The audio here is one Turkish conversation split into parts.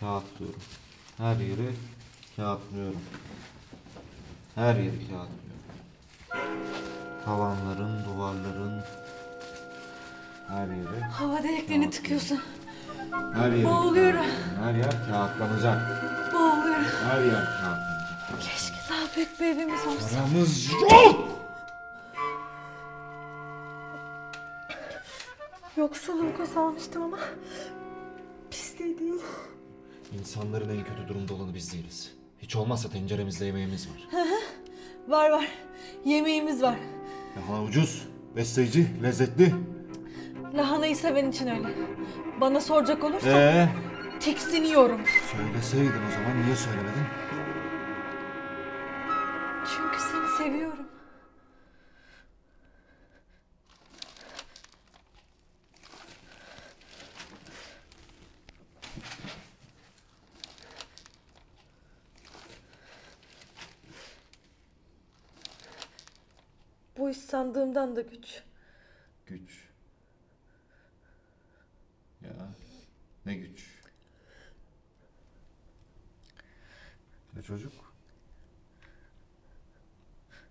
Kağıtlıyorum. Her yeri kağıtlıyorum. Her yeri kağıtlıyorum. Tavanların, duvarların her yeri. Hava deliklerini tıkıyorsun. Her yeri. Boğuluyorum. kağıtlıyorum. Her yer kağıtlanacak. Boğuluyorum. Her yer kağıtlanacak. Keşke daha büyük bir evimiz olsa. Paramız yok. Yoksulluğu kazanmıştım ama pisliği değil. İnsanların en kötü durumda olanı biz değiliz. Hiç olmazsa tenceremizde yemeğimiz var. Var var. Yemeğimiz var. Daha ucuz, besleyici, lezzetli. Lahanayı seven için öyle. Bana soracak olursan Ee, tiksiniyorum. söyleseydin o zaman niye söylemedin? Çünkü seni seviyorum. Bu iş sandığımdan da güç. Güç. Ya ne güç. Ne çocuk?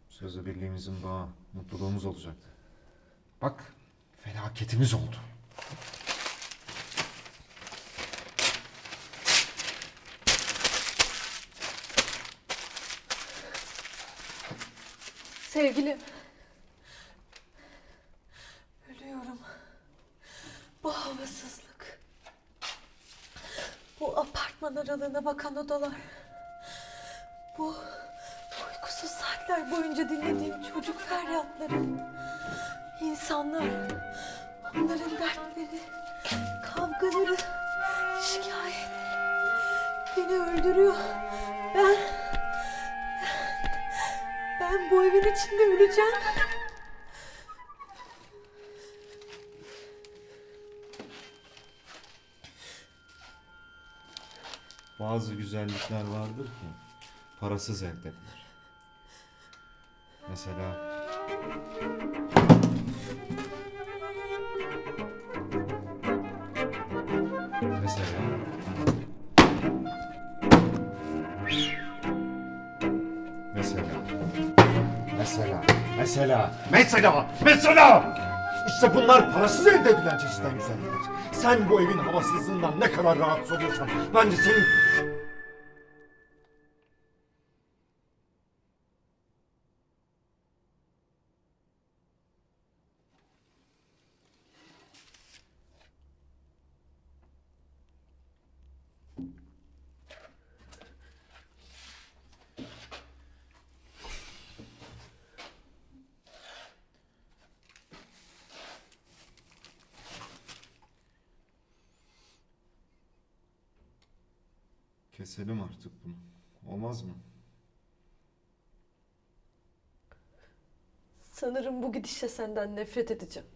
Sözü birliğimizin bağı, mutluluğumuz olacaktı. Bak, felaketimiz oldu. Sevgilim. Apartman aralığına bakan odalar. Bu uykusuz saatler boyunca dinlediğim çocuk feryatları. İnsanlar, onların dertleri, kavgaları, şikayet beni öldürüyor. Ben ben bu evin içinde öleceğim. Bazı güzellikler vardır ki parasız elde edilir. Mesela Mesela Mesela Mesela Mesela Mesela Mesela İşte bunlar parasız elde edilen çeşitten güzellikler. Sen bu evin havasızlığından ne kadar rahatsız oluyorsan bence senin Keselim artık bunu. Olmaz mı? Sanırım bu gidişle senden nefret edeceğim.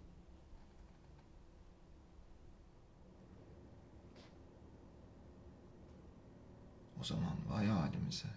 O zaman vay halimize.